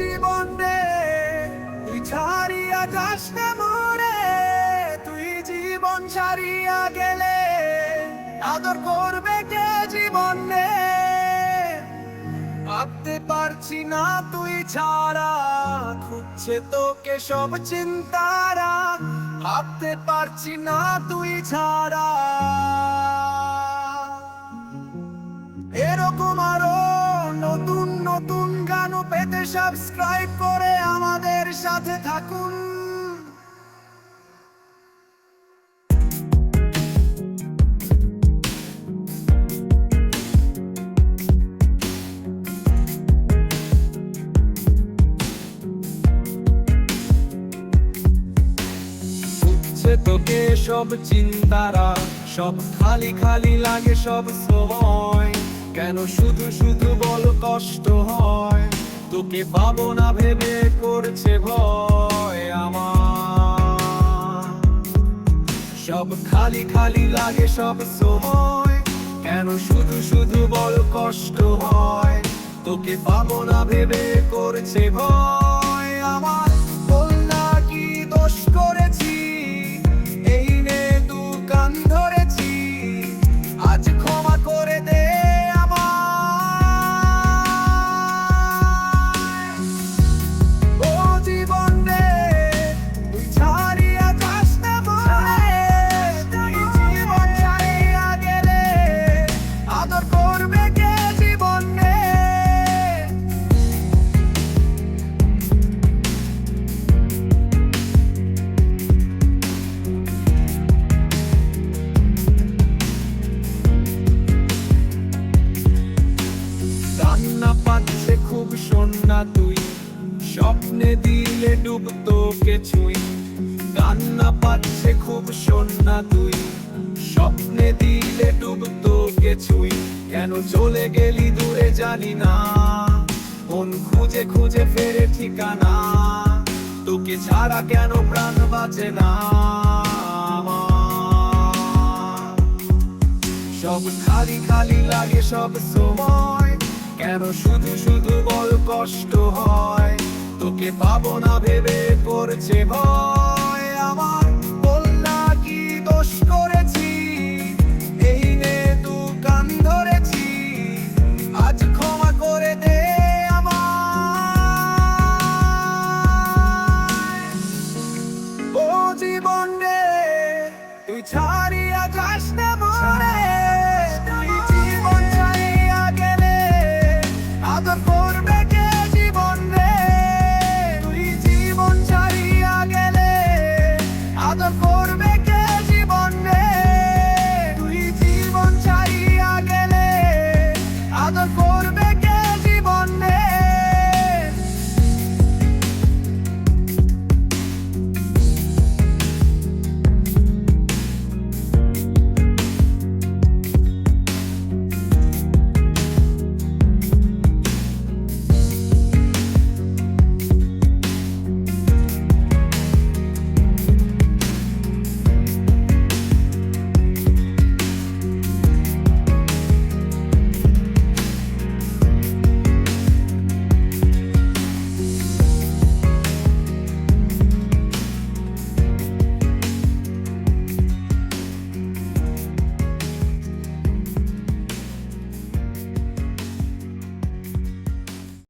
জীবন রে, তুই ছাড়িয়া যাস মরে, তুই জীবন ছাড়িয়া গেলে আদর করবে কে জীবন রে? ভাবতে পারছি না তুই ছাড়া, খুঁজছে তোকে সব চিন্তারা। ভাবতে পারছি না তুই ছাড়া। এরকম আরও নতুন গান পেতে সাবস্ক্রাইব করে আমাদের সাথে থাকুন। তোকে সব চিন্তারা, সব খালি খালি লাগে সব সময়। কেন শুধু শুধু বল কষ্ট হয়? তোকে পাবো না ভেবে করছে ভয় আমার। সব খালি খালি লাগে সব সময়। কেন শুধু শুধু বল কষ্ট হয়? তোকে পাবো না ভেবে করছে ভয় আমার। সন্না তুই। স্বপ্নে দিলে ডুব তোকে ছুঁই রান্না পাচ্ছে খুব সন্না তুই। স্বপ্নে দিলে ডুব তোকে ছুঁই কেন চলে গেলি দূরে জানি না। মন খুঁজে খুঁজে ফেরে ঠিকানা। তোকে ছাড়া কেন প্রাণ বাঁচে না। সব খালি খালি লাগে সব সময়। কেন শুধু শুধু বল কষ্ট হয়, তোকে পাবো না ভেবে করছে ভয় আমার। বললা, কি দোষ করেছি? এই নে তু কান ধরেছি, আজ ক্ষমা করে দে আমার ও জীবন রে, তুই ছাড়ি